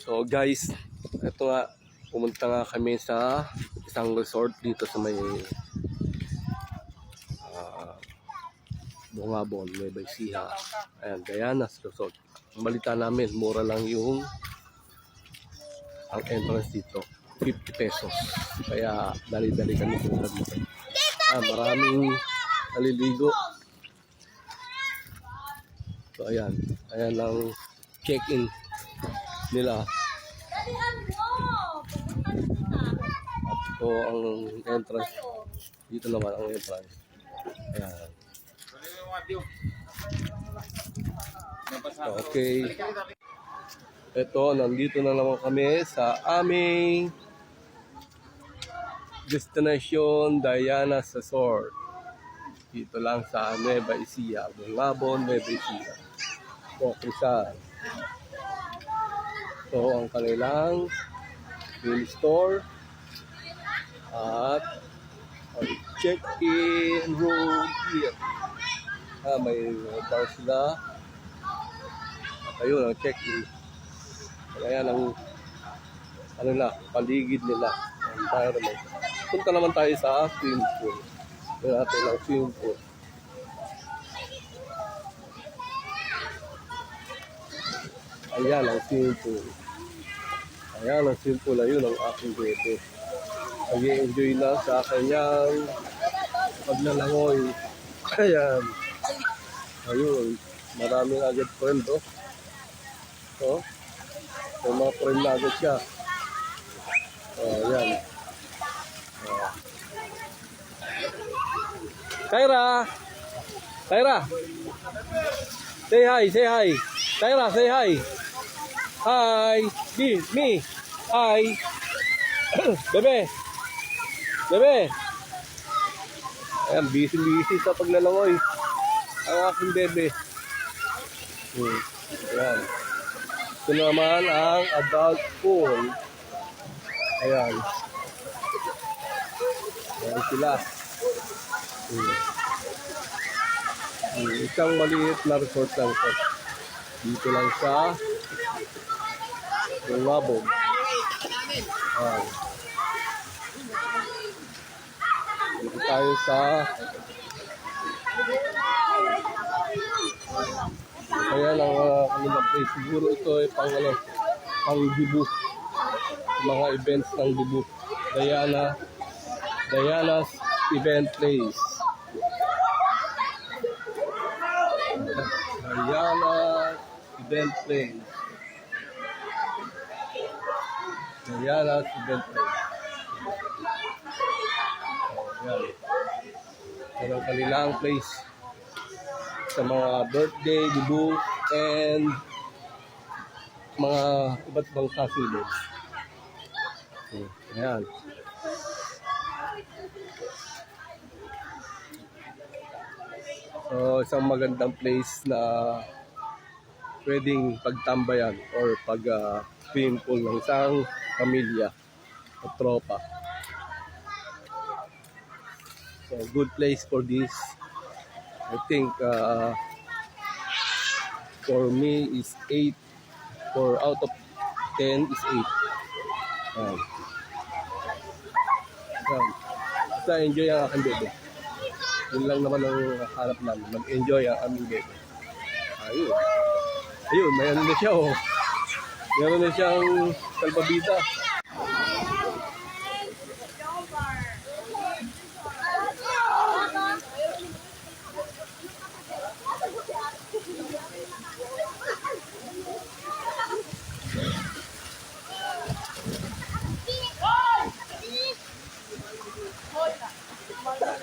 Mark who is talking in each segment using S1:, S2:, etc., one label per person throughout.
S1: So guys, ito nga, pumunta nga kami sa isang resort dito sa may uh, Bungabon, Nueva Ecija. Ayan, Diana's Resort. Ang balita namin, mura lang yung ang entrance dito. 50 pesos. Kaya dali-dali kami pumunta dito. Ah, maraming naliligo. So ayan, ayan ang check-in nila. At ito ang entrance. Dito naman ang entrance. Ayan. Okay. Ito, nandito na naman kami sa aming destination Diana's Resort. Dito lang sa Nueva Ecija, Bungabon, Nueva Ecija. O, Rizal. Ito ang kanilang main store. At check-in room here. Ah, may bar sila. Ayun, ang check-in. Kaya ang ano na, paligid nila, environment. Punta naman tayo sa swimming pool. Tignan natin ang swimming pool. Ayan ang pool. Ayan ang swimming pool. Ayun ang aking bebe. Nag-enjoy na sa kanyang paglalangoy. Ayan. Ayun. Maraming agad friend, oh. Oh. May mga friend na agad siya. Oh, ayan. Oh. Kyra! Kyra! Say hi, say hi. Kyra, say hi. Hi. Me, me. Hi. Bebe. Bebe. Ayan, busy-busy sa paglalangoy. Ang aking bebe. Hmm. Ayan. Ito naman ang adult pool. Ayan. Ayan sila. Hmm. Hmm. Isang maliit na resort lang ito. Dito lang sa Bungabog. Ayan. Dito tayo sa Ayan ang uh, kanilang place. Siguro ito ay pang ano, pang dibu. Mga events ng dibu. Diana, Diana's event place. Diana's event place. Diana's event place. Oh, yan. Yan ang kanilang place sa mga birthday, debut, and mga iba't ibang kasilid. Okay, ayan. So, isang magandang place na pwedeng pagtambayan or pag uh, swimming pool ng isang pamilya o tropa. So, good place for this. I think uh, for me is 8 for out of 10 is 8 Ayan. Ayan. Basta enjoy ang aking bebe. Yun lang naman ang hanap namin. Mag-enjoy ang aming bebe. Ayun. Ayun may ano na siya oh meron na siyang salbabida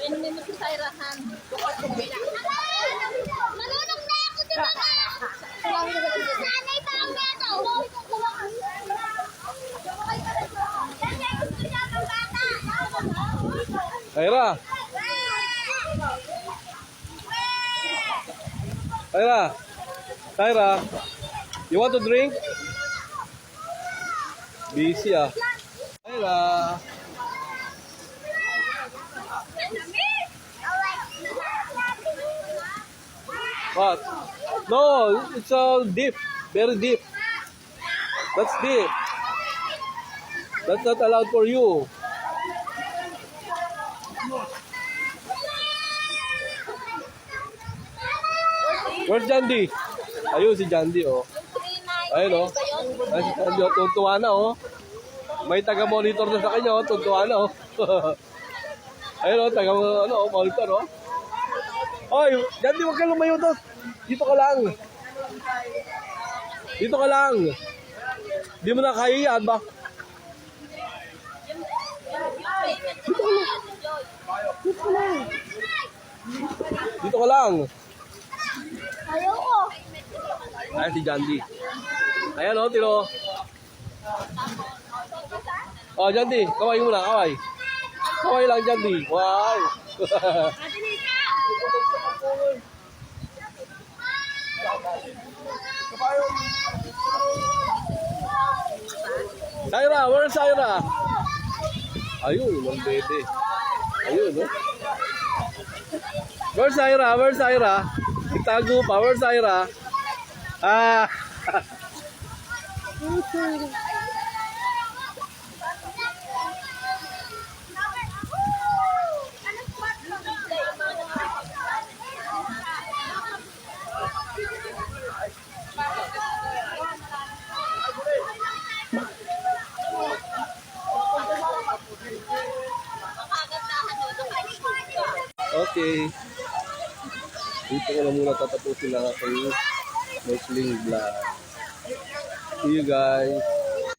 S2: Hindi mo sa irahan.
S3: Marunong na ako si Mama! Sanay pa ang neto! Yan yung gusto niya ng bata!
S1: Kyra Kyra Kyra you want to drink busy ah Kyra what No, it's a deep. Very deep. That's deep. That's not allowed for you. Where's Jandy? Ayun si Jandy, oh. Ayun, oh. Ay, si Jandy, oh. Tuntua na, oh. May taga-monitor na sa kanya, oh. Tuntua na, oh. Ayun, oh. Taga, ano, oh, monitor, oh. Oy, Jandy, huwag ka lumayo doon. Dito ka lang. Dito ka lang. Di mo na kaya ba? Dito ka lang.
S3: Ayoko.
S1: Ayan si Jandy. Ayan o, tiro. Oh, Jandy, kaway muna, kaway. Kaway lang, Jandy. Wow. Syra, where's Syra? Ayun, ang bebe. Ayun, no? Where's Syra? Where's Syra? Itago pa. Where's Syra? Ah! Okay. Dito ko na muna tatapusin lang aking Muslim vlog. See you guys.